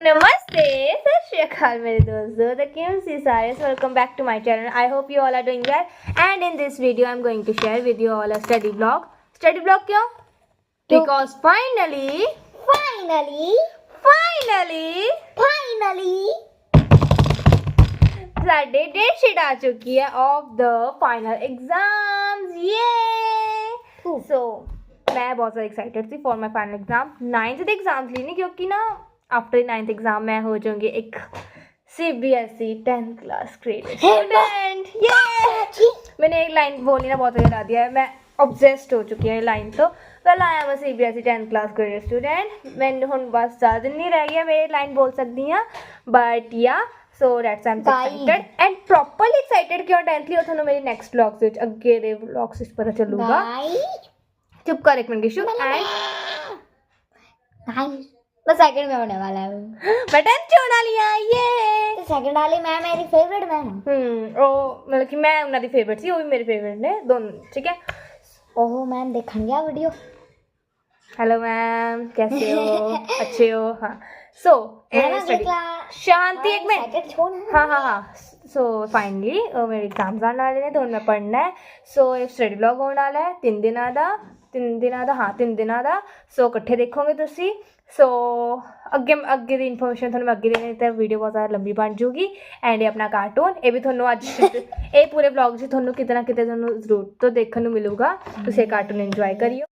ਨਮਸਤੇ ਸਤਿ ਸ਼੍ਰੀ ਅਕਾਲ ਮੇਰੇ ਦੋਸਤੋ ਤਾਂ ਕਿਵੇਂ ਸੀ ਸਾਰੇ? So welcome back to my channel I hope you all are doing well and in this video I'm going to share with you all a study blog study blog ਕਿਉਂ because finally finally, finally finally, ਸਾਡੇ date sheet ਆ ਚੁੱਕੀ ਹੈ of the final exams ਯੇ ਸੋ ਮੈਂ ਬਹੁਤ ਜ਼ਿਆਦਾ excited C for my final exam 9th ਦੇ ਐਗਜ਼ਾਮਸ ਲਈ ਨਾ ਆਫਟਰ 9th ਐਗਜ਼ਾਮ ਮੈਂ ਹੋ ਜਾਊਂਗੀ ਇੱਕ CBSE 10th class grade student ये मैंने एक लाइन बोलनी ना बहुत हटा दिया है मैं ऑब्जेस्ड हो चुकी है लाइन तो well I am C B S E tenth class grade student मैंने ਹੁਣ ਬਸ ਜ਼ਿਆਦਾ ਦਿਨ ਨਹੀਂ ਰਹਿ ਗਿਆ ਮੈਂ ਇਹ ਲਾਈਨ ਬੋਲ ਸਕਦੀ ਹਾਂ but ya so that's um Guide. Excited and properly excited ਕਿਉਂ 10th ਲਈ ਉਹ ਤੁਹਾਨੂੰ ਮੇਰੇ ਨੈਕਸਟ ਵਲੌਗਸ ਵਿੱਚ ਅੱਗੇ ਦੇ ਵਲੌਗਸ ਵਿੱਚ ਪਤਾ ਚੱਲੂਗਾ guys, ਚੁੱਪ ਕਰ ਇੱਕ ਮਿੰਟ ਗਿਸ਼ੂ ਐਂਡ guys, मैं सेकंड में होने वाला हूँ ਮੈਂ 10th ਚੋਣ ਵਾਲੀ ਆ ਯੇ सेकंड वाली मैम मेरी फेवरेट मैम है ਹਮ ਉਹ ਮਤਲਬ ਕਿ ਮੈਂ ਉਹਨਾਂ ਦੀ ਫੇਵਰਿਟ ਸੀ ਉਹ ਵੀ ਮੇਰੇ ਫੇਵਰਿਟ ਨੇ ਦੋਨੋਂ ਠੀਕ ਹੈ ओहो मैम देखेंगे वीडियो हेलो मैम कैसे हो अच्छे हो हाँ सो मैम स्टडी शांति एक मिनट सेकंड छोड़ना हाँ हाँ हाँ ਸੋ ਫਾਈਨਲੀ ਮੇਰੇ ਐਗਜ਼ਾਮਸ ਆਉਣ ਵਾਲੇ ਨੇ ਤੇ ਹੁਣ ਮੈਂ ਪੜ੍ਹਨਾ ਹੈ ਸੋ ਇਹ ਸਟੱਡੀ ਵਲੌਗ ਹੋਣ ਵਾਲਾ ਹੈ ਤਿੰਨ ਦਿਨਾਂ ਦਾ ਤਿੰਨ ਦਿਨਾਂ ਦਾ ਹਾਂ ਤਿੰਨ ਦਿਨਾਂ ਦਾ ਸੋ ਇਕੱਠੇ ਦੇਖੋਗੇ ਤੁਸੀਂ ਸੋ ਅੱਗੇ ਅੱਗੇ ਦੀ ਇਨਫੋਰਮੇਸ਼ਨ ਤੁਹਾਨੂੰ ਮੈਂ ਅੱਗੇ ਦੇਣੀ ਤਾਂ ਵੀਡੀਓ ਬਹੁਤ ਜ਼ਿਆਦਾ ਲੰਬੀ ਬਣ ਜੂਗੀ ਐਂਡ ਇਹ ਆਪਣਾ ਕਾਰਟੂਨ ਇਹ ਵੀ ਤੁਹਾਨੂੰ ਅੱਜ ਇਹ ਪੂਰੇ ਵਲੌਗ 'ਚ ਤੁਹਾਨੂੰ ਕਿਤੇ ਨਾ ਕਿਤੇ ਤੁਹਾਨੂੰ ਜ਼ਰੂਰ ਤੋਂ ਦੇਖਣ ਨੂੰ ਮਿਲੂਗਾ। ਤੁਸੀਂ ਇਹ ਕਾਰਟੂਨ ਇੰਜੋਏ ਕਰਿਓ।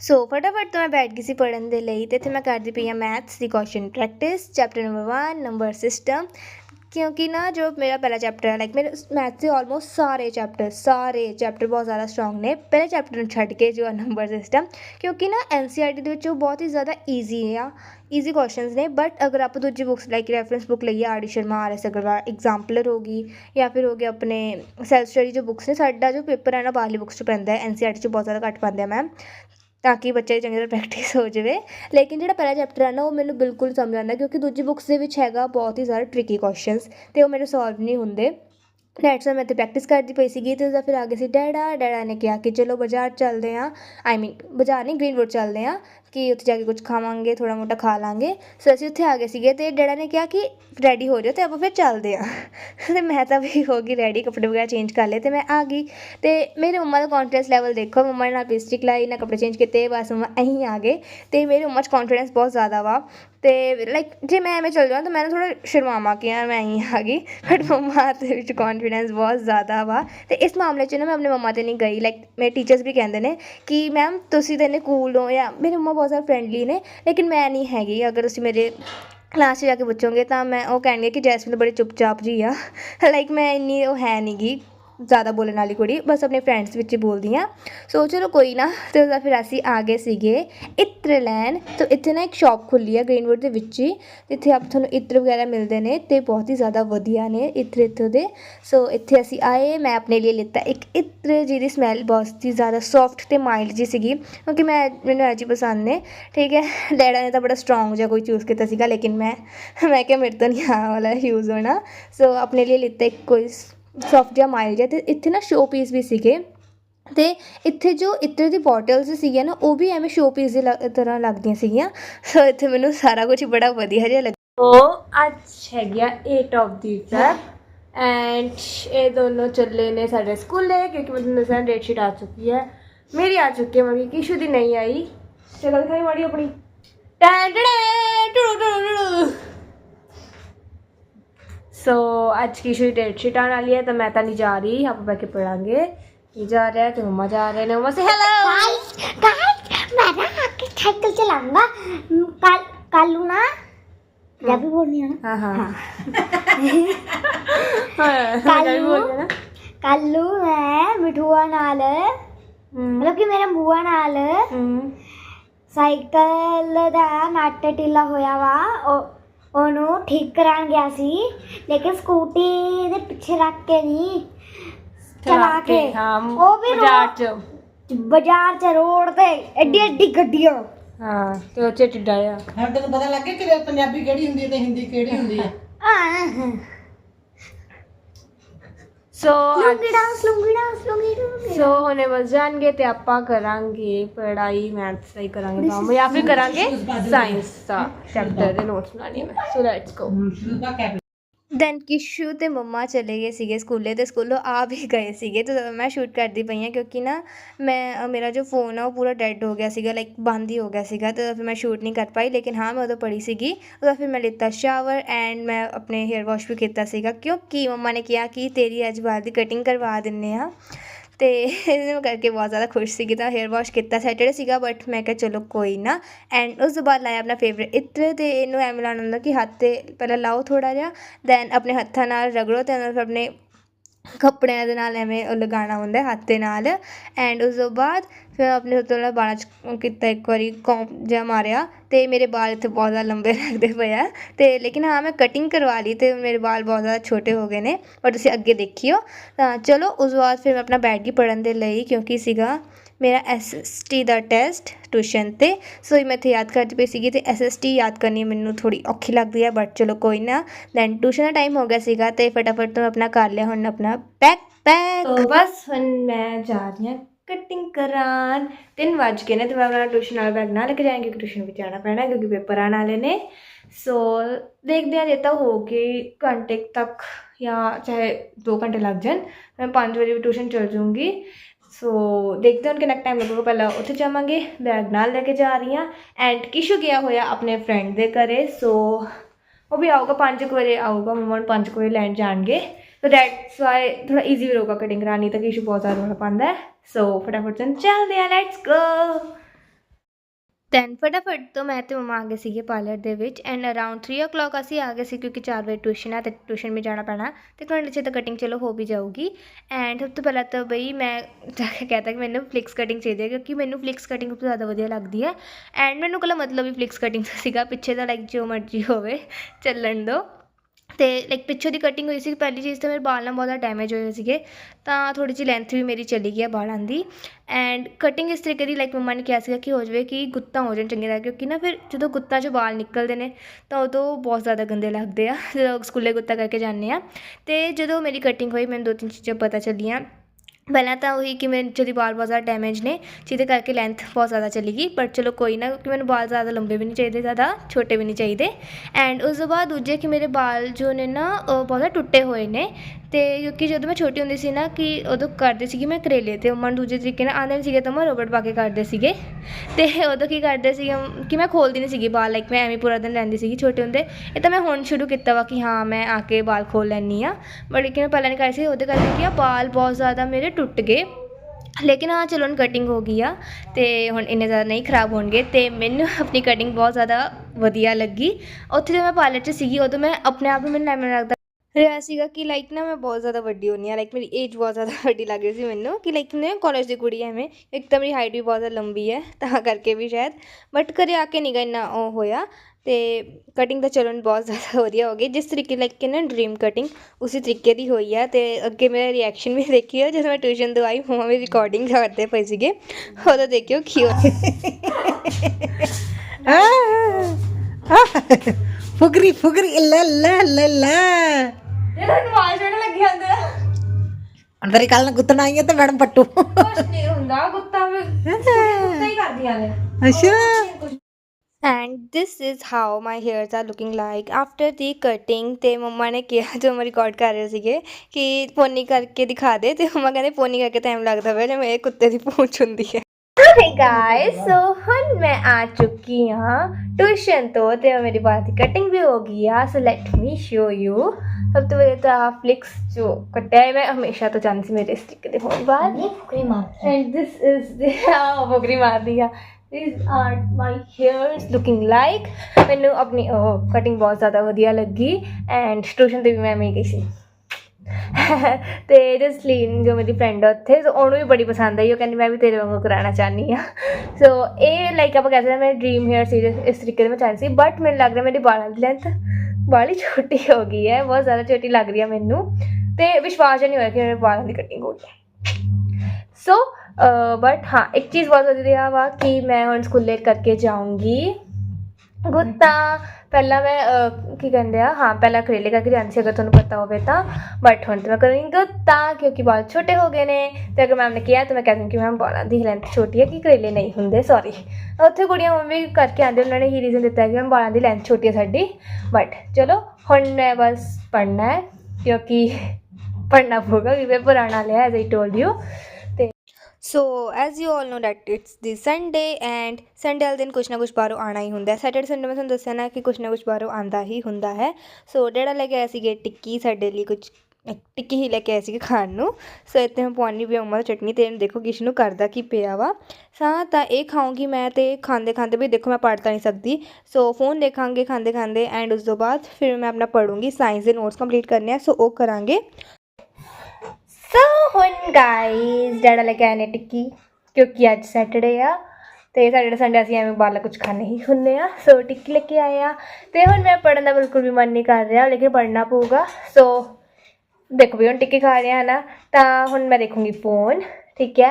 ਸੋ ਫਟਾਫਟ ਤੋਂ ਮੈਂ ਬੈਠ ਗਈ ਸੀ ਪੜ੍ਹਨ ਦੇ ਲਈ ਤੇ ਇੱਥੇ ਮੈਂ ਕਰਦੀ ਪਈ ਹਾਂ ਮੈਥਸ ਦੀ question practice chapter number 1 number system ਕਿਉਂਕਿ ਨਾ ਜੋ ਮੇਰਾ ਪਹਿਲਾ ਚੈਪਟਰ ਹੈ ਲਾਈਕ ਮੇਰੇ ਮੈਥ ਦੇ ਆਲਮੋਸਟ ਸਾਰੇ ਚੈਪਟਰ ਸਾਰੇ ਚੈਪਟਰ ਬਹੁਤ ਜ਼ਿਆਦਾ ਸਟਰੋਂਗ ਨੇ ਪਹਿਲੇ ਚੈਪਟਰ ਨੂੰ ਛੱਡ ਕੇ ਜੋ ਨੰਬਰ ਸਿਸਟਮ ਕਿਉਂਕਿ ਨਾ ਐਨਸੀਈਆਰਟੀ ਦੇ ਵਿੱਚ ਉਹ ਬਹੁਤ ਹੀ ਜ਼ਿਆਦਾ ਈਜ਼ੀ ਆ ਈਜ਼ੀ ਕੁਐਸਚਨਸ ਨੇ ਬਟ ਅਗਰ ਆਪਾਂ ਦੂਜੀ ਬੁੱਕਸ ਲਾਈਕ ਰੈਫਰੈਂਸ ਬੁੱਕ ਲਈਏ R D Sharma R S Agarwal exemplar ਹੋ ਗਈ ਜਾਂ ਫਿਰ ਹੋ ਗਏ ਆਪਣੇ ਸੈਲਫ ਸਟੱਡੀ ਜੋ ਬੁੱਕਸ ਨੇ ਸਾਡਾ ਜੋ ਪੇਪਰ ਹੈ ਨਾ ਬਾਹਰਲੀ ਬੁੱਕਸ 'ਚ ਪੈਂਦਾ ਹੈ ਐਨਸੀਈਆਰਟੀ 'ਚ ਬਹੁਤ ਜ਼ਿਆਦਾ ਘੱਟ ਪਾਉਂਦੇ ਆ ਮੈਮ ਤਾਂ ਕਿ ਬੱਚੇ ਦੀ ਚੰਗੀ ਤਰ੍ਹਾਂ ਪ੍ਰੈਕਟਿਸ ਹੋ ਜਾਵੇ। ਲੇਕਿਨ ਜਿਹੜਾ ਪਹਿਲਾ ਚੈਪਟਰ ਹੈ ਨਾ, ਉਹ ਮੈਨੂੰ ਬਿਲਕੁਲ ਸਮਝ ਆਉਂਦਾ, ਕਿਉਂਕਿ ਦੂਜੀ ਬੁੱਕਸ ਦੇ ਵਿੱਚ ਹੈਗਾ ਬਹੁਤ ਹੀ ਜ਼ਿਆਦਾ ਟ੍ਰਿਕੀ ਕੁਐਸਚਨਸ ਤੇ ਉਹ ਮੇਰੇ ਸੋਲਵ ਨਹੀਂ ਹੁੰਦੇ। ਨੈਟਸ ਮੈਂ ਤੇ ਪ੍ਰੈਕਟਿਸ ਕਰਦੀ ਪਈ ਸੀਗੀ ਤੇ ਉਹਦਾ ਫਿਰ ਆ ਗਏ ਸੀ, ਡੈਡਾ ਡੈਡਾ ਨੇ ਕਿਹਾ ਕਿ ਚਲੋ ਬਾਜ਼ਾਰ ਚੱਲਦੇ ਹਾਂ ਆਈ ਮੀਨ ਬਾਜ਼ਾਰ ਨਹੀਂ ਗ੍ਰੀਨਵੁੱਡ ਚੱਲਦੇ ਹਾਂ ਕਿ ਉੱਥੇ ਜਾ ਕੇ ਕੁਝ ਖਾਵਾਂਗੇ ਥੋੜਾ ਮੋਟਾ ਖਾ ਲਾਂਗੇ। ਸੋ ਅਸੀਂ ਉੱਥੇ ਆ ਗਏ ਸੀਗੇ ਤੇ ਡੈਡਾ ਨੇ ਕਿਹਾ ਕਿ ਰੈਡੀ ਹੋ ਜਾਓ ਤੇ ਆਪਾਂ ਫਿਰ ਚੱਲਦੇ ਹਾਂ। ਤੇ ਮੈਂ ਤਾਂ ਵੀ ਹੋ ਗਈ ਰੈਡੀ ਕੱਪੜੇ ਵਗੈਰਾ ਚੇਂਜ ਕਰ ਲਏ ਤੇ ਮੈਂ ਆ ਗਈ। ਤੇ ਮੇਰੇ ਮੰਮਾ ਦਾ ਕੌਨਫੀਡੈਂਸ ਲੈਵਲ ਦੇਖੋ, ਮੰਮਾ ਨੇ ਨਾਲ ਲਿਪਸਟਿਕ ਲਾਈ, ਨਾ ਕੱਪੜੇ ਚੇਂਜ ਕੀਤੇ, ਬਸ ਮੰਮਾ ਅਹੀਂ ਆ ਗਏ। ਤੇ ਮੇਰੇ ਮੰਮਾ 'ਚ ਕੌਨਫੀਡੈਂਸ ਬਹੁਤ ਜ਼ਿਆਦਾ ਵਾ। ਤੇ ਲਾਈਕ ਜੇ ਮੈਂ ਐਵੇਂ ਚੱਲ ਜਾਵਾਂ ਤਾਂ ਮੈਂ ਨਾ ਥੋੜਾ ਸ਼ਰਮਾਵਾਂ ਕਿ ਯਾਰ ਮੈਂ ਅਹੀਂ ਆ ਗਈ। ਬਟ ਮੰਮਾ ਦੇ ਵਿੱਚ ਕੌਨਫੀਡੈਂਸ ਬਹੁਤ ਜ਼ਿਆਦਾ ਵਾ। ਤੇ ਇਸ ਮਾਮਲੇ 'ਚ ਨਾ ਮੈਂ ਆਪਣੇ ਮੰਮਾ 'ਤੇ ਨਹੀਂ ਗਈ। ਲਾਈਕ ਮੇਰੇ ਟੀਚਰਸ ਵੀ ਕਹਿੰਦੇ ਨੇ ਕਿ ਮੈਮ ਤੁਸੀਂ ਤਾਂ ਇੰਨੇ ਕੂਲ ਹੋ ਜਾਂ, ਮੇਰੇ ਮੰਮਾ ਬਹੁਤ ਜ਼ਿਆਦਾ ਫਰੈਂਡਲੀ ਨੇ, ਲੇਕਿਨ ਮੈਂ ਨਹੀਂ ਹੈਗੀ। ਅਗਰ ਤੁਸੀਂ ਮੇਰੇ ਕਲਾਸ 'ਚ ਜਾ ਕੇ ਪੁੱਛੋਗੇ ਤਾਂ ਮੈਂ ਉਹ ਕਹਿਣਗੇ ਕਿ ਜੈਸਮੀਨ ਤਾਂ ਬੜੀ ਚੁੱਪਚਾਪ ਜੀ ਆ। ਲਾਈਕ ਮੈਂ ਇੰਨੀ ਉਹ ਹੈ ਨਹੀਂ ਗੀ ਜ਼ਿਆਦਾ ਬੋਲਣ ਵਾਲੀ ਕੁੜੀ, ਬਸ ਆਪਣੇ ਫਰੈਂਡਸ ਵਿੱਚ ਹੀ ਬੋਲਦੀ ਆ ਸੋ ਚਲੋ ਕੋਈ ਨਾ, ਤੇ ਉਹਦਾ ਫਿਰ ਅਸੀਂ ਆ ਗਏ ਸੀਗੇ ਇਤਰ ਲੈਣ ਤੇ ਇੱਥੇ ਨਾ ਇੱਕ ਸ਼ਾਪ ਖੁੱਲੀ ਆ ਗ੍ਰੀਨਵੁੱਡ ਦੇ ਵਿੱਚ ਹੀ, ਜਿੱਥੇ ਆਪ ਤੁਹਾਨੂੰ ਇਤਰ ਵਗੈਰਾ ਮਿਲਦੇ ਨੇ ਤੇ ਬਹੁਤ ਹੀ ਜ਼ਿਆਦਾ ਵਧੀਆ ਨੇ ਇਤਰ ਇੱਥੋਂ ਦੇ। ਸੋ ਇੱਥੇ ਅਸੀਂ ਆਏ, ਮੈਂ ਆਪਣੇ ਲਈ ਲਿੱਤਾ ਇੱਕ ਇਤਰ ਜਿਹਦੀ ਸਮੈਲ ਬਹੁਤ ਹੀ ਜ਼ਿਆਦਾ ਸੌਫਟ ਤੇ ਮਾਈਲਡ ਜੀ ਸੀਗੀ, ਕਿਉਂਕਿ ਮੈਂ, ਮੈਨੂੰ ਇਹ ਜੀ ਪਸੰਦ ਨੇ। ਠੀਕ ਹੈ, ਡੈਡਾ ਨੇ ਤਾਂ ਬੜਾ ਸਟਰੋਂਗ ਜਿਹਾ ਕੋਈ ਚੂਜ਼ ਕੀਤਾ ਸੀਗਾ, ਲੇਕਿਨ ਮੈਂ ਮੈਂ ਕਿਹਾ ਮੇਰੇ ਤੋਂ ਨਹੀਂ ਆਹ ਵਾਲਾ ਯੂਜ਼ ਹੋਣਾ। ਸੋ ਆਪਣੇ ਲਈ ਲਿੱਤਾ ਇੱਕ ਕੋਈ ਸੌਫਟ ਜਿਹਾ ਮਾਈਲਡ ਜਿਹਾ ਤੇ ਇੱਥੇ ਨਾ ਸ਼ੋ ਪੀਸ ਵੀ ਸੀਗੇ। ਤੇ ਇੱਥੇ ਜੋ ਇੱਤਰ ਦੀ ਬੋਟਲਸ ਸੀਗੀਆਂ ਨਾ ਉਹ ਵੀ ਐਵੇਂ ਸ਼ੋ ਪੀਸ ਦੀ ਤਰ੍ਹਾਂ ਲੱਗਦੀਆਂ ਸੀਗੀਆਂ। ਸੋ ਇੱਥੇ ਮੈਨੂੰ ਸਾਰਾ ਕੁਝ ਬੜਾ ਵਧੀਆ ਜਿਹਾ ਲੱਗਾ ਉਹ ਅੱਜ ਹੈਗਾ 8 ਆਫ ਦੀ ਫੈਬ ਐਂਡ ਇਹ ਦੋਨੋਂ ਚੱਲੇ ਨੇ ਸਾਡੇ ਸਕੂਲੇ ਕਿਉਂਕਿ ਮੈਨੂੰ ਦੱਸਿਆ ਡੇਟ ਸ਼ੀਟ ਆ ਚੁੱਕੀ ਹੈ। ਮੇਰੀ ਆ ਚੁੱਕੀ ਹੈ ਮਗੀ ਕਿਸ਼ੂ ਦੀ ਨਹੀਂ ਆਈ। ਚਲੋ ਦਿਖਾਈ ਮਾੜੀ ਆਪਣੀ। ਟੈਂਡੜੇ ਟੂ ਟੂ ਟੂ ਸੋ ਅੱਜ ਕੀ ਸ਼ੂਟ ਡੇਟ ਸ਼ੀਟ ਆਉਣ ਵਾਲੀ ਹੈ ਤਾਂ ਮੈਂ ਤਾਂ ਨਹੀਂ ਜਾ ਰਹੀ ਆਪਾਂ ਬੈ ਕੇ ਪੜਾਂਗੇ ਕੀ ਜਾ ਰਿਹਾ ਹੈ ਤੇ ਮੰਮਾ ਜਾ ਰਹੇ ਨੇ ਮੰਮਾ ਸੇ ਹੈਲੋ गाइस गाइस मैं ना आके साइकिल चलाऊंगा कल कल ना जब भी बोलनी है ना ਹਾਂ ਹਾਂ ਹਾਂ ਕੱਲ੍ਹ ਕੱਲ ਬੋਲ ਨਾ ਕੱਲ ਨੂੰ ਮੈਂ ਮਿਠੂਆ ਨਾਲ ਮਤਲਬ ਕਿ ਮੇਰੇ ਬੂਆ ਨਾਲ ਹਮ ਸਾਈਕਲ ਦਾ ਨਟ ਢਿੱਲਾ ਹੋਇਆ ਵਾ ਉਹ ਉਹਨੂੰ ਠੀਕ ਕਰਾਉਣ ਗਿਆ ਸੀ ਲੇਕਿਨ ਸਕੂਟੀ ਦੇ ਪਿੱਛੇ ਰੱਖ ਕੇ ਨਹੀਂ ਚਲਾ ਕੇ ਹਾਂ ਉਹ ਵੀ ਬਾਜ਼ਾਰ ਚ। ਬਾਜ਼ਾਰ 'ਚ ਰੋਡ ਤੇ ਐਡੀ ਐਡੀ ਗੱਡੀਆਂ। ਹਾਂ ਤੇ ਉਹ ਚ ਟਿੱਡਾ ਆ ਹੁਣ ਤੈਨੂੰ ਪਤਾ ਲੱਗ ਗਿਆ ਕਿ ਪੰਜਾਬੀ ਕਿਹੜੀ ਹੁੰਦੀ ਹੈ ਤੇ ਹਿੰਦੀ ਕਿਹੜੀ ਹੁੰਦੀ ਹੈ? So lungi dance lungi dance lungi dance so ਹੁਣੇ ਬਸ ਜਾਣਗੇ ਤੇ ਆਪਾਂ ਕਰਾਂਗੇ ਪੜਾਈ ਮੈਥਸ ਦਾ ਹੀ ਕਰਾਂਗੇ ਕੰਮ ਜਾਂ ਫਿਰ ਕਰਾਂਗੇ ਸਾਇੰਸ ਦਾ ਚੈਪਟਰ ਦੇ ਨੋਟਸ ਬਣਾਉਣੀ ਮੈਂ ਸੋ ਲੈਟਸ ਗੋ ਸ਼ੁਰੂ ਦਾ ਕੈਪ ਦੈਨ ਕਿਸ਼ੂ ਤੇ ਮੰਮਾ ਚਲੇ ਗਏ ਸੀਗੇ ਸਕੂਲੇ ਤੇ ਸਕੂਲੋਂ ਆ ਵੀ ਗਏ ਸੀਗੇ ਤੇ ਮੈਂ ਸ਼ੂਟ ਕਰਦੀ ਪਈ ਹਾਂ ਕਿਉਂਕਿ ਨਾ ਮੈਂ ਮੇਰਾ ਜੋ ਫੋਨ ਆ ਉਹ ਪੂਰਾ ਡੈਡ ਹੋ ਗਿਆ ਸੀਗਾ ਲਾਈਕ ਬੰਦ ਹੀ ਹੋ ਗਿਆ ਸੀਗਾ ਤੇ ਫਿਰ ਮੈਂ ਸ਼ੂਟ ਨਹੀਂ ਕਰ ਪਾਈ ਲੇਕਿਨ ਹਾਂ ਮੈਂ ਉਦੋਂ ਪੜੀ ਸੀਗੀ ਉਹਦਾ ਫਿਰ ਮੈਂ ਲਿੱਤਾ ਸ਼ਾਵਰ ਐਂਡ ਮੈਂ ਆਪਣੇ ਹੇਅਰ ਵਾਸ਼ ਵੀ ਕੀਤਾ ਸੀਗਾ ਕਿਉਂਕਿ ਮੰਮਾ ਨੇ ਕਿਹਾ ਕਿ ਤੇਰੀ ਅੱਜ ਵਾਲ ਦੀ ਕਟਿੰਗ ਕਰਵਾ ਦਿੰਨੇ ਆ ਤੇ ਇਹਨੂੰ ਕਰਕੇ ਬਹੁਤ ਜ਼ਿਆਦਾ ਖੁਸ਼ ਸੀਗੀ, ਤਾਂ ਹੇਅਰ ਵਾਸ਼ ਕੀਤਾ ਸੈਟਰਡੇ ਸੀਗਾ ਬਟ ਮੈਂ ਕਿਹਾ ਚਲੋ ਕੋਈ ਨਾ। ਐਂਡ ਉਸ ਤੋਂ ਬਾਅਦ ਲਾਇਆ ਆਪਣਾ ਫੇਵਰੇਟ ਇਤਰ ਤੇ ਇਹਨੂੰ ਐਵੇਂ ਲਾਉਣਾ ਹੁੰਦਾ ਕਿ ਹੱਥ ਤੇ ਪਹਿਲਾਂ ਲਾਓ ਥੋੜਾ ਜਿਹਾ ਦੈਨ ਆਪਣੇ ਹੱਥਾਂ ਨਾਲ ਰਗੜੋ ਤੇ ਨਾਲ ਫਿਰ ਆਪਣੇ ਕੱਪੜਿਆਂ ਦੇ ਨਾਲ ਐਵੇਂ ਲਗਾਉਣਾ ਹੁੰਦਾ ਹੱਥ ਦੇ ਨਾਲ। ਐਂਡ ਉਸ ਤੋਂ ਬਾਅਦ ਫਿਰ ਆਪਣੇ ਹੱਥੋਂ ਨਾਲ ਬਾਲਾਂ 'ਚ ਕੀਤਾ ਇੱਕ ਵਾਰੀ ਕੌਂਪ ਜਿਹਾ ਮਾਰਿਆ ਅਤੇ ਮੇਰੇ ਵਾਲ ਇੱਥੇ ਬਹੁਤ ਜ਼ਿਆਦਾ ਲੰਬੇ ਲੱਗਦੇ ਪਏ ਆ। ਅਤੇ ਲੇਕਿਨ ਹਾਂ, ਮੈਂ ਕਟਿੰਗ ਕਰਵਾ ਲਈ ਅਤੇ ਮੇਰੇ ਵਾਲ ਬਹੁਤ ਜ਼ਿਆਦਾ ਛੋਟੇ ਹੋ ਗਏ ਨੇ ਪਰ ਤੁਸੀਂ ਅੱਗੇ ਦੇਖਿਓ। ਤਾਂ ਚਲੋ ਉਸ ਤੋਂ ਬਾਅਦ ਫਿਰ ਮੈਂ ਆਪਣਾ ਬੈਠ ਗਈ ਪੜ੍ਹਨ ਦੇ ਲਈ ਕਿਉਂਕਿ ਸੀਗਾ ਮੇਰਾ ਐਸ ਐਸ ਟੀ ਦਾ ਟੈਸਟ ਟਿਊਸ਼ਨ ਤੇ। ਸੋ ਇਹ ਮੈਂ ਇੱਥੇ ਯਾਦ ਕਰਦੀ ਪਈ ਸੀਗੀ ਤੇ ਐਸ ਐਸ ਟੀ ਯਾਦ ਕਰਨੀ ਮੈਨੂੰ ਥੋੜੀ ਔਖੀ ਲੱਗਦੀ ਹੈ ਬਟ ਚਲੋ ਕੋਈ ਨਾ। ਦੈਨ ਟਿਊਸ਼ਨ ਦਾ ਟਾਈਮ ਹੋ ਗਿਆ ਸੀਗਾ ਤੇ ਫਟਾਫਟ ਤੋਂ ਮੈਂ ਆਪਣਾ ਕਰ ਲਿਆ, ਹੁਣ ਆਪਣਾ ਬੈਕ ਪੈਕ ਬਸ, ਹੁਣ ਮੈਂ ਜਾ ਰਹੀ ਹਾਂ ਕਟਿੰਗ ਕਰਾਨ ਤਿੰਨ ਵੱਜ ਗਏ ਨੇ, ਤੇ ਮੈਂ ਆਪਣਾ ਟਿਊਸ਼ਨ ਵਾਲਾ ਬੈਗ ਨਾ ਲੈ ਕੇ ਜਾਵਾਂਗੀ ਕਿਉਂਕਿ ਟਿਊਸ਼ਨ ਵਿੱਚ ਜਾਣਾ ਪੈਣਾ ਕਿਉਂਕਿ ਪੇਪਰ ਆਉਣ ਵਾਲੇ ਨੇ। ਸੋ ਦੇਖਦੇ ਹਾਂ ਜੇ ਤਾਂ ਹੋ ਗਏ ਘੰਟੇ ਤੱਕ ਜਾਂ ਚਾਹੇ 2 ਘੰਟੇ ਲੱਗ ਜਾਣ। ਮੈਂ 5 ਵਜੇ ਵੀ ਟਿਊਸ਼ਨ ਚਲ ਜਾਊਂਗੀ। ਸੋ ਦੇਖਦੇ ਹਾਂ ਕਿੰਨਾ ਟਾਈਮ ਲੱਗੂਗਾ। ਪਹਿਲਾਂ ਉੱਥੇ ਜਾਵਾਂਗੇ। ਬੈਗ ਨਾਲ ਲੈ ਕੇ ਜਾ ਰਹੀ ਹਾਂ। ਐਂਡ ਕਿਸ਼ੂ ਗਿਆ ਹੋਇਆ ਆਪਣੇ ਫਰੈਂਡ ਦੇ ਘਰੇ। ਸੋ ਉਹ ਵੀ ਆਊਗਾ 5 ਵਜੇ, ਆਊਗਾ। ਮੰਮਾ ਨੂੰ 5 ਵਜੇ ਲੈਣ ਜਾਣਗੇ। ਸੋ ਦੈਟਸ ਵਾਈ ਥੋੜਾ ਈਜ਼ੀ ਵੀ ਰਹੂਗਾ ਕਟਿੰਗ ਕਰਾਣੀ ਤਾਂ ਕਿਸ਼ੂ ਬਹੁਤ ਜ਼ਿਆਦਾ ਰੋਣਾ ਪਾਉਂਦਾ ਹੈ। ਸੋ ਫਟਾਫਟ ਚੱਲਦੇ ਆ ਲੈਟਸ ਗੋ ਦੈਨ ਫਟਾਫਟ ਤੋਂ ਮੈਂ ਤੇ ਮਮਾ ਆ ਗਏ ਸੀਗੇ ਪਾਰਲਰ ਦੇ ਵਿੱਚ ਐਂਡ ਅਰਾਊਂਡ 3 o'clock ਅਸੀਂ ਆ ਗਏ ਸੀ ਕਿਉਂਕਿ 4 ਵਜੇ ਟਿਊਸ਼ਨ ਆ ਤੇ ਟਿਊਸ਼ਨ ਵੀ ਜਾਣਾ ਪੈਣਾ ਤੇ ਘੰਟੇ 'ਚ ਤਾਂ ਕਟਿੰਗ ਚਲੋ ਹੋ ਵੀ ਜਾਊਗੀ ਐਂਡ ਸਭ ਤੋਂ ਪਹਿਲਾਂ ਤਾਂ ਬਈ ਮੈਂ ਜਾ ਕੇ ਕਹਤਾ ਕਿ ਮੈਨੂੰ ਫਲਿਕਸ ਕਟਿੰਗ ਚਾਹੀਦੀ ਹੈ ਕਿਉਂਕਿ ਮੈਨੂੰ ਫਲਿਕਸ ਕਟਿੰਗ ਸਭ ਤੋਂ ਜ਼ਿਆਦਾ ਵਧੀਆ ਲੱਗਦੀ ਹੈ ਐਂਡ ਮੈਨੂੰ ਕੋਲ ਮਤਲਬ ਵੀ ਫਲਿਕਸ ਕਟਿੰਗ ਸੀਗਾ ਪਿੱਛੇ ਦਾ ਲਾਈਕ ਜੋ ਮਰਜ਼ੀ ਹੋਵੇ ਚੱਲਣ ਦੋ ਅਤੇ ਲਾਈਕ ਪਿੱਛੋਂ ਦੀ ਕਟਿੰਗ ਹੋਈ ਸੀ, ਪਹਿਲੀ ਚੀਜ਼ ਤਾਂ ਮੇਰੇ ਬਾਲ ਨਾਲ ਬਹੁਤ ਜ਼ਿਆਦਾ ਡੈਮੇਜ ਹੋਏ ਸੀਗੇ, ਤਾਂ ਥੋੜ੍ਹੀ ਜਿਹੀ ਲੈਂਥ ਵੀ ਮੇਰੀ ਚਲੀ ਗਈ ਹੈ ਬਾਲਾਂ ਦੀ ਐਂਡ ਕਟਿੰਗ ਇਸ ਤਰੀਕੇ ਦੀ ਲਾਈਕ ਮੰਮਾ ਨੇ ਕਿਹਾ ਸੀਗਾ ਕਿ ਹੋ ਜਾਵੇ ਕਿ ਗੁੱਤਾਂ ਹੋ ਜਾਣ ਚੰਗੀ ਤਰ੍ਹਾਂ ਕਿਉਂਕਿ ਨਾ ਫਿਰ ਜਦੋਂ ਗੁੱਤਾਂ 'ਚੋਂ ਬਾਲ ਨਿਕਲਦੇ ਨੇ, ਤਾਂ ਉਦੋਂ ਬਹੁਤ ਜ਼ਿਆਦਾ ਗੰਦੇ ਲੱਗਦੇ ਆ, ਜਦੋਂ ਸਕੂਲੇ ਗੁੱਤਾ ਕਰਕੇ ਜਾਂਦੇ ਆ ਅਤੇ ਜਦੋਂ ਮੇਰੀ ਕਟਿੰਗ ਹੋਈ, ਮੈਨੂੰ ਦੋ ਤਿੰਨ ਚੀਜ਼ਾਂ ਪਤਾ ਚੱਲੀਆਂ ਪਹਿਲਾਂ ਤਾਂ ਉਹੀ ਕਿ ਮੇਰੇ ਨੀਚੇ ਦੀ ਵਾਲ ਬਹੁਤ ਜ਼ਿਆਦਾ ਡੈਮੇਜ ਨੇ, ਜਿਹਦੇ ਕਰਕੇ ਲੈਂਥ ਬਹੁਤ ਜ਼ਿਆਦਾ ਚਲੀ ਗਈ ਪਰ ਚਲੋ ਕੋਈ ਨਾ, ਕਿਉਂਕਿ ਮੈਨੂੰ ਵਾਲ ਜ਼ਿਆਦਾ ਲੰਬੇ ਵੀ ਨਹੀਂ ਚਾਹੀਦੇ, ਜ਼ਿਆਦਾ ਛੋਟੇ ਵੀ ਨਹੀਂ ਚਾਹੀਦੇ। ਐਂਡ ਉਸ ਤੋਂ ਬਾਅਦ ਦੂਜੇ ਕਿ ਮੇਰੇ ਵਾਲ ਜੋ ਨੇ ਨਾ, ਉਹ ਬਹੁਤ ਜ਼ਿਆਦਾ ਟੁੱਟੇ ਹੋਏ ਨੇ ਅਤੇ ਕਿਉਂਕਿ ਜਦੋਂ ਮੈਂ ਛੋਟੀ ਹੁੰਦੀ ਸੀ ਨਾ ਕਿ ਉਦੋਂ ਕਰਦੀ ਸੀਗੀ ਮੈਂ ਕਰੇਲੇ ਅਤੇ ਮੰਮਾ ਨੂੰ ਦੂਜੇ ਤਰੀਕੇ ਨਾਲ ਆਉਂਦੇ ਨਹੀਂ ਸੀਗੇ ਤਾਂ ਮੈਂ ਰੋਬਟ ਪਾ ਕੇ ਕਰਦੇ ਸੀਗੇ। ਅਤੇ ਉਦੋਂ ਕੀ ਕਰਦੇ ਸੀਗੇ ਕਿ ਮੈਂ ਖੋਲ੍ਹਦੀ ਨਹੀਂ ਸੀਗੀ ਬਾਲ ਲਾਈਕ ਮੈਂ ਐਵੇਂ ਪੂਰਾ ਦਿਨ ਲੈਂਦੀ ਸੀਗੀ ਛੋਟੇ ਹੁੰਦੇ। ਇਹ ਤਾਂ ਮੈਂ ਹੁਣ ਸ਼ੁਰੂ ਕੀਤਾ ਵਾ ਕਿ ਹਾਂ, ਮੈਂ ਆ ਕੇ ਬਾਲ ਖੋਲ ਲੈਂਦੀ ਹਾਂ। ਬਟ ਲੇਕਿਨ ਮੈਂ ਪਹਿਲਾਂ ਨਹੀਂ ਕਰਦੀ ਸੀ, ਉਹਦੇ ਕਰਕੇ ਕੀ ਆ, ਬਾਲ ਬਹੁਤ ਜ਼ਿਆਦਾ ਮੇਰੇ ਟੁੱਟ ਗਏ। ਲੇਕਿਨ ਹਾਂ, ਚਲੋ ਹੁਣ ਕਟਿੰਗ ਹੋ ਗਈ ਆ ਤੇ ਹੁਣ ਇੰਨੇ ਜ਼ਿਆਦਾ ਨਹੀਂ ਖਰਾਬ ਹੋਣਗੇ ਤੇ ਮੈਨੂੰ ਆਪਣੀ ਕਟਿੰਗ ਬਹੁਤ ਜ਼ਿਆਦਾ ਵਧੀਆ ਲੱਗੀ। ਉੱਥੇ ਜਦੋਂ ਮੈਂ ਪਾਰਲਰ 'ਚ ਸੀਗੀ, ਉਦੋਂ ਮੈਂ ਆਪਣੇ ਆਪ ਨੂੰ ਮੈਨੂੰ ਐਵੇਂ ਲੱਗਦਾ ਰਿਹਾ ਸੀਗਾ ਕਿ ਲਾਈਕ ਨਾ ਮੈਂ ਬਹੁਤ ਜ਼ਿਆਦਾ ਵੱਡੀ ਹੁੰਦੀ ਆ ਲਾਈਕ ਮੇਰੀ ਏਜ ਬਹੁਤ ਜ਼ਿਆਦਾ ਵੱਡੀ ਲੱਗ ਰਹੀ ਸੀ ਮੈਨੂੰ, ਕਿ ਲਾਈਕ ਮੈਂ ਕਾਲਜ ਦੀ ਕੁੜੀ ਐਵੇਂ, ਇੱਕ ਤਾਂ ਮੇਰੀ ਹਾਈਟ ਵੀ ਬਹੁਤ ਜ਼ਿਆਦਾ ਲੰਬੀ ਹੈ, ਤਾਂ ਕਰਕੇ ਵੀ ਸ਼ਾਇਦ ਬਟ ਘਰੇ ਆ ਕੇ ਨਹੀਂ ਗਾ ਇੰਨਾ ਉਹ ਹੋਇਆ, ਤੇ ਕਟਿੰਗ ਦਾ ਚਲੋ ਬਹੁਤ ਜ਼ਿਆਦਾ ਵਧੀਆ ਹੋ ਗਈ ਜਿਸ ਤਰੀਕੇ ਲਾਈਕ ਕਿ ਨਾ ਡ੍ਰੀਮ ਕਟਿੰਗ ਉਸੇ ਤਰੀਕੇ ਦੀ ਹੋਈ ਆ, ਤੇ ਅੱਗੇ ਮੇਰਾ ਰਿਐਕਸ਼ਨ ਵੀ ਦੇਖਿਓ, ਜਦੋਂ ਮੈਂ ਟਿਊਸ਼ਨ ਤੋਂ ਆਈ ਮੰਮਾ ਮੇਰੀ ਰਿਕਾਰਡਿੰਗ ਕਰਦੇ ਪਏ ਸੀਗੇ, ਉਦੋਂ ਦੇਖਿਓ ਕੀ ਹੋਇਆ ਫੁਗਰੀ ਫੁਗਰੀ, ਲੈ ਲੈ ਲੈ ਲੈ। ਇਹਦਾ ਨਵਾਜ਼ ਜਿਹੜਾ ਲੱਗਿਆ ਹੁੰਦਾ ਅੰਦਰ ਕੱਲ ਨੂੰ ਗੁੱਤਣਾ ਆਈ ਹੈ ਤੇ ਮੈਡਮ ਪੱਟੂ। ਕੁਛ ਨਹੀਂ ਹੁੰਦਾ ਗੁੱਤਾ ਵੀ ਗੁੱਤਾ ਹੀ ਕਰਦੀਆਂ ਨੇ। ਅੱਛਾ। And this is how my hairs are looking like after the cutting ਤੇ ਮੰਮਾ ਨੇ ਕਿਹਾ ਜਦੋਂ ਮੈਂ ਰਿਕਾਰਡ ਕਰ ਰਹੇ ਸੀਗੇ ਕਿ ਪੋਨੀ ਕਰਕੇ ਦਿਖਾ ਦੇ ਤੇ ਮੰਮਾ ਕਹਿੰਦੇ ਪੋਨੀ ਕਰਕੇ ਤਾਂ ਐਵੇਂ ਲੱਗਦਾ ਵੇ ਇਹ ਕੁੱਤੇ ਦੀ ਪੂੰਛ ਹੁੰਦੀ ਹੈ। ਹੇ ਗਾਇਸ ਸੋ ਹੁਣ ਮੈਂ ਆ ਚੁੱਕੀ ਹਾਂ ਟਿਊਸ਼ਨ ਤੋਂ ਤੇ ਮੇਰੀ ਬਾਤ ਦੀ ਕਟਿੰਗ ਵੀ ਹੋ ਗਈ ਆ so let me show you ਸਭ ਤੋਂ ਪਹਿਲੇ ਤਾਂ ਫਲਿਕਸ ਜੋ ਕੱਟਿਆ ਹੈ ਮੈਂ ਹਮੇਸ਼ਾ ਤੋਂ ਚਾਹੁੰਦੀ ਸੀ ਮੇਰੇ ਤਰੀਕੇ ਦੇ ਹੋਣ ਬਾਅਦ। ਇਹ ਫੁਕਰੀ ਮਾਰ and this is the ah ਬੋਗਰੀ ਮਾਰਦੀ ਆ। These are my hairs looking like ਮੈਨੂੰ ਆਪਣੀ ਕਟਿੰਗ ਬਹੁਤ ਜ਼ਿਆਦਾ ਵਧੀਆ ਲੱਗੀ। ਐਂਡ ਟਿਊਸ਼ਨ ਤੇ ਵੀ ਮੈਂ ਹੀ ਗਈ ਸੀ। ਤੇ ਜਸਲੀਨ ਜੋ ਮੇਰੀ ਫਰੈਂਡ ਆ ਉੱਥੇ ਸੋ ਉਹਨੂੰ ਵੀ ਬੜੀ ਪਸੰਦ ਆਈ, ਉਹ ਕਹਿੰਦੀ, ਮੈਂ ਵੀ ਤੇਰੇ ਵਾਂਗੂ ਕਰਾਉਣਾ ਚਾਹਨੀ ਆ ਸੋ ਇਹ ਲਾਈਕ ਆਪਾਂ ਕਹਿੰਦੇ ਮੈਂ ਡ੍ਰੀਮ ਹੇਅਰ ਸੀ ਇਸ ਤਰੀਕੇ ਦੇ ਮੈਂ ਚਾਹੁੰਦੀ ਸੀ ਬਟ ਮੈਨੂੰ ਲੱਗ ਰਿਹਾ ਮੇਰੀ ਬਾਲਾਂ ਦੀ ਲੈਂਥ ਬਾਲੀ ਛੋਟੀ ਹੋ ਗਈ ਹੈ, ਬਹੁਤ ਜ਼ਿਆਦਾ ਛੋਟੀ ਲੱਗ ਰਹੀ ਹੈ ਮੈਨੂੰ। ਤੇ ਵਿਸ਼ਵਾਸ ਨਹੀਂ ਹੋਇਆ ਕਿ ਮੇਰੇ ਬਾਲਾਂ ਦੀ ਕਟਿੰਗ ਹੋਈ ਹੈ। ਸੋ ਬਟ ਹਾਂ, ਇੱਕ ਚੀਜ਼ ਬਹੁਤ ਵਧੀਆ ਵਾ ਕਿ ਮੈਂ ਹੁਣ ਸਕੂਲੇ ਕਰਕੇ ਜਾਊਂਗੀ। ਗੁੱਤਾ। ਪਹਿਲਾਂ ਮੈਂ ਅਹ, ਕੀ ਕਹਿੰਦੇ ਆ? ਹਾਂ ਪਹਿਲਾਂ ਕਰੇਲੇ ਕਰਕੇ ਜਾਂਦੀ ਸੀ ਅਗਰ ਤੁਹਾਨੂੰ ਪਤਾ ਹੋਵੇ ਤਾਂ। ਬਟ ਹੁਣ ਤਾਂ ਮੈਂ ਕਰੂੰਗੀ ਗੁੱਤਾ ਕਿਉਂਕਿ ਵਾਲ ਛੋਟੇ ਹੋ ਗਏ ਨੇ। ਤੇ ਅਗਰ ਮੈਮ ਨੇ ਕਿਹਾ ਤਾਂ ਮੈਂ ਕਹਿ ਦੂੰਗੀ ਕਿ ਮੈਮ ਵਾਲਾਂ ਦੀ ਲੈਂਥ ਛੋਟੀ ਹੈ ਕਿ ਕਰੇਲੇ ਨਹੀਂ ਹੁੰਦੇ? ਸੌਰੀ ਉੱਥੇ ਕੁੜੀਆਂ ਮੰਮੀ ਕਰਕੇ ਆਉਂਦੇ ਉਹਨਾਂ ਨੇ ਹੀ ਰੀਜ਼ਨ ਦਿੱਤਾ ਕਿ ਮੈਮ ਵਾਲਾਂ ਦੀ ਲੈਂਥ ਛੋਟੀ ਹੈ ਸਾਡੀ। ਬਟ ਚਲੋ ਹੁਣ ਮੈਂ ਬਸ ਪੜ੍ਹਨਾ ਹੈ ਕਿਉਂਕਿ ਪੜ੍ਹਨਾ ਪਊਗਾ ਵੀ ਪੇਪਰ ਆਉਣ ਵਾਲੇ ਹੈ as I told you so as you all know that it's the Sunday and Sunday ਵਾਲੇ ਦਿਨ ਕੁਛ ਨਾ ਕੁਛ ਬਾਹਰੋਂ ਆਣਾ ਹੀ ਹੁੰਦਾ ਸੈਟਰਡੇ ਸੰਡੇ ਮੈਂ ਤੁਹਾਨੂੰ ਦੱਸਿਆ ਨਾ ਕਿ ਕੁਛ ਨਾ ਕੁਛ ਬਾਹਰੋਂ ਆਂਦਾ ਹੀ ਹੁੰਦਾ ਹੈ। ਸੋ ਜਿਹੜਾ ਲੈ ਕੇ ਆਏ ਸੀਗੇ ਟਿੱਕੀ ਸਾਡੇ ਲਈ ਕੁਝ ਟਿੱਕੀ ਹੀ ਲੈ ਕੇ ਆਏ ਸੀਗੇ ਖਾਣ ਨੂੰ। ਸੋ ਇੱਥੇ ਮੈਂ ਪਵਾਉਣੀ ਵੀ ਉਮਰ ਚਟਨੀ ਤੇ ਦੇਖੋ ਕਿਸ ਨੂੰ ਕਰਦਾ ਕੀ ਪਿਆ ਵਾ। ਸਾਂ ਤਾਂ ਇਹ ਖਾਉਂਗੀ ਮੈਂ ਤੇ ਖਾਂਦੇ ਖਾਂਦੇ ਵੀ ਦੇਖੋ ਮੈਂ ਪੜ੍ਹ ਤਾਂ ਨਹੀਂ ਸਕਦੀ। ਸੋ ਫੋਨ ਦੇਖਾਂਗੇ, ਖਾਂਦੇ ਖਾਂਦੇ ਐਂਡ ਉਸ ਤੋਂ ਬਾਅਦ ਫਿਰ ਮੈਂ ਆਪਣਾ ਪੜੂੰਗੀ ਸਾਇੰਸ ਦੇ ਨੋਟਸ ਕੰਪਲੀਟ ਕਰਨੇ ਆ ਸੋ ਉਹ ਕਰਾਂਗੇ। ਸੋ ਹੁਣ ਗਾਇਸ ਡੈਡਾ ਲੈ ਕੇ ਆਏ ਨੇ ਟਿੱਕੀ, ਕਿਉਂਕਿ ਅੱਜ ਸੈਟਰਡੇ ਆ। ਤੇ ਸੈਟਰਡੇ ਸੰਡੇ ਅਸੀਂ ਐਵੇਂ ਬਾਹਰਲਾ ਕੁਝ ਖਾਣੇ ਹੀ ਹੁੰਦੇ ਆ। ਸੋ ਟਿੱਕੀ ਲੈ ਕੇ ਆਏ ਆ। ਤੇ ਹੁਣ ਮੈਂ ਪੜਨ ਦਾ ਬਿਲਕੁਲ ਵੀ ਮਨ ਨਹੀਂ ਕਰ ਰਿਹਾ ਲੇਕਿਨ ਪੜਨਾ ਪਊਗਾ। ਸੋ ਦੇਖੋ ਵੀ ਹੁਣ ਟਿੱਕੀ ਖਾ ਰਹੇ ਆ ਨਾ, ਤਾਂ ਹੁਣ ਮੈਂ ਦੇਖੂੰਗੀ ਫੋਨ ਠੀਕ ਹੈ।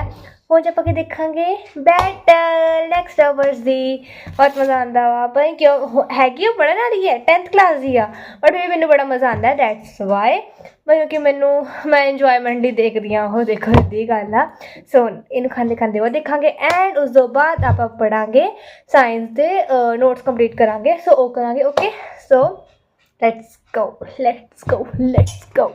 ਹੁਣ 'ਚ ਆਪਾਂ ਕੀ ਦੇਖਾਂਗੇ ਬੈਟਲ ਨੈਕਸਟ ਆਵਰਸ ਦੀ ਬਹੁਤ ਮਜ਼ਾ ਆਉਂਦਾ ਵਾ। ਪਰ ਨਹੀਂ ਕਿਉਂ, ਹੋ- ਹੈਗੀ ਉਹ ਪੜਨ ਵਾਲੀ ਹੈ 10th ਕਲਾਸ ਦੀ ਆ। ਬਟ ਵੀ ਮੈਨੂੰ ਬੜਾ ਮਜ਼ਾ ਆਉਂਦਾ ਦੈਟਸ ਵਾਈ ਕਿਉਂਕਿ ਮੈਨੂੰ, ਮੈਂ ਇੰਜੋਇਮੈਂਟ ਹੀ ਦੇਖਦੀ ਆ ਉਹ ਦੇਖੋ ਦੀ ਗੱਲ ਆ। ਸੋ ਇਹਨੂੰ ਖਾਂਦੇ ਖਾਂਦੇ ਉਹ ਦੇਖਾਂਗੇ ਐਂਡ ਉਸ ਤੋਂ ਬਾਅਦ ਆਪਾਂ ਪੜਾਂਗੇ ਸਾਇੰਸ ਦੇ ਨੋਟਸ ਕੰਪਲੀਟ ਕਰਾਂਗੇ। ਸੋ ਉਹ ਕਰਾਂਗੇ okay so let's go let's go let's go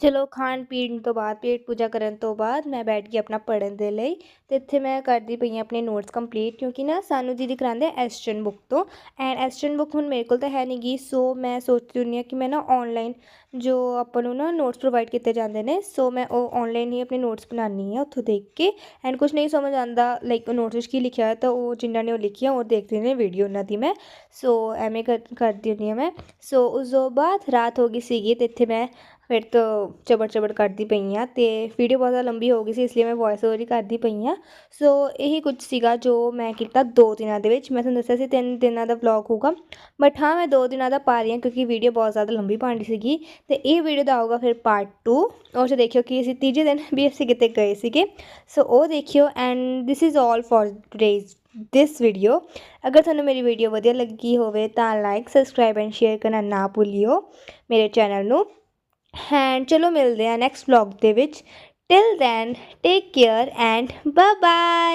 ਚਲੋ ਖਾਣ ਪੀਣ ਤੋਂ ਬਾਅਦ, ਪੇਟ ਪੂਜਾ ਕਰਨ ਤੋਂ ਬਾਅਦ ਮੈਂ ਬੈਠ ਗਈ ਆਪਣਾ ਪੜਨ ਦੇ ਲਈ ਤੇ ਇੱਥੇ ਮੈਂ ਕਰਦੀ ਪਈ ਹਾਂ ਆਪਣੇ ਨੋਟਸ ਕੰਪਲੀਟ ਕਿਉਂਕਿ ਨਾ ਸਾਨੂੰ ਦੀਦੀ ਕਰਾਉਂਦੇ ਐਸਟਨ ਬੁੱਕ ਤੋਂ ਐਂਡ ਐਸਟਨ ਬੁੱਕ ਹੁਣ ਮੇਰੇ ਕੋਲ ਤਾਂ ਹੈ ਨਹੀਂ ਗੀ ਸੋ ਮੈਂ ਸੋਚਦੀ ਹੁੰਦੀ ਹਾਂ ਕਿ ਮੈਂ ਨਾ ਆਨਲਾਈਨ ਜੋ ਆਪਾਂ ਨੂੰ ਨਾ ਨੋਟਸ ਪ੍ਰੋਵਾਈਡ ਕੀਤੇ ਜਾਂਦੇ ਨੇ ਸੋ ਮੈਂ ਉਹ ਆਨਲਾਈਨ ਹੀ ਆਪਣੇ ਨੋਟਸ ਬਣਾਉਂਦੀ ਹਾਂ ਉੱਥੋਂ ਦੇਖ ਕੇ ਐਂਡ ਕੁਝ ਨਹੀਂ ਸਮਝ ਆਉਂਦਾ ਲਾਈਕ ਨੋਟਸ ਵਿੱਚ ਕੀ ਲਿਖਿਆ ਹੈ ਤਾਂ ਉਹ ਜਿਨ੍ਹਾਂ ਨੇ ਉਹ ਲਿਖਿਆ ਉਹ ਦੇਖਦੇ ਨੇ ਵੀਡੀਓ ਉਹਨਾਂ ਦੀ ਮੈਂ ਸੋ ਐਵੇਂ ਕਰ, ਕਰਦੀ ਹੁੰਦੀ ਹਾਂ ਮੈਂ ਸੋ ਉਸ ਤੋਂ ਬਾਅਦ ਰਾਤ ਹੋ ਗਈ ਸੀਗੀ ਤੇ ਇੱਥੇ ਮੈਂ ਫਿਰ ਤੋਂ ਚਬੜ ਚਬੜ ਕਰਦੀ ਪਈ ਹਾਂ ਤੇ ਵੀਡੀਓ ਬਹੁਤ ਜ਼ਿਆਦਾ ਲੰਬੀ ਹੋ ਗਈ ਸੀ, ਇਸ ਲਈ ਮੈਂ ਵੌਇਸ ਓਵਰ ਹੀ ਕਰਦੀ ਪਈ ਹਾਂ ਸੋ ਇਹੀ ਕੁਝ ਸੀਗਾ ਜੋ ਮੈਂ ਕੀਤਾ ਦੋ ਦਿਨਾਂ ਦੇ ਵਿੱਚ, ਮੈਂ ਤੁਹਾਨੂੰ ਦੱਸਿਆ ਸੀ ਤਿੰਨ ਦਿਨਾਂ ਦਾ ਵਲੌਗ ਹੋਊਗਾ ਬਟ ਹਾਂ ਮੈਂ ਦੋ ਦਿਨਾਂ ਦਾ ਪਾ ਰਹੀ ਹਾਂ ਕਿਉਂਕਿ ਵੀਡੀਓ ਬਹੁਤ ਜ਼ਿਆਦਾ ਲੰਬੀ ਪਾਣੀ ਸੀਗੀ ਤੇ ਇਹ ਵੀਡੀਓ ਦਾ ਆਊਗਾ ਫਿਰ ਪਾਰਟ 2 ਉਹ 'ਚ ਦੇਖਿਓ ਕਿ ਅਸੀਂ ਤੀਜੇ ਦਿਨ ਵੀ ਅਸੀਂ ਕਿਤੇ ਗਏ ਸੀਗੇ। ਸੋ ਉਹ ਦੇਖਿਓ and this is all for today's this video ਅਗਰ ਤੁਹਾਨੂੰ ਮੇਰੀ ਵੀਡੀਓ ਵਧੀਆ ਲੱਗੀ ਹੋਵੇ ਤਾਂ ਲਾਈਕ ਸਬਸਕ੍ਰਾਈਬ ਐਂਡ ਸ਼ੇਅਰ ਕਰਨਾ ਨਾ ਭੁੱਲਿਓ ਮੇਰੇ ਚੈਨਲ ਨੂੰ। ਐਂਡ ਚਲੋ ਮਿਲਦੇ ਆ ਨੈਕਸਟ ਵਲੌਗ ਦੇ ਵਿੱਚ। Till then take care and bye bye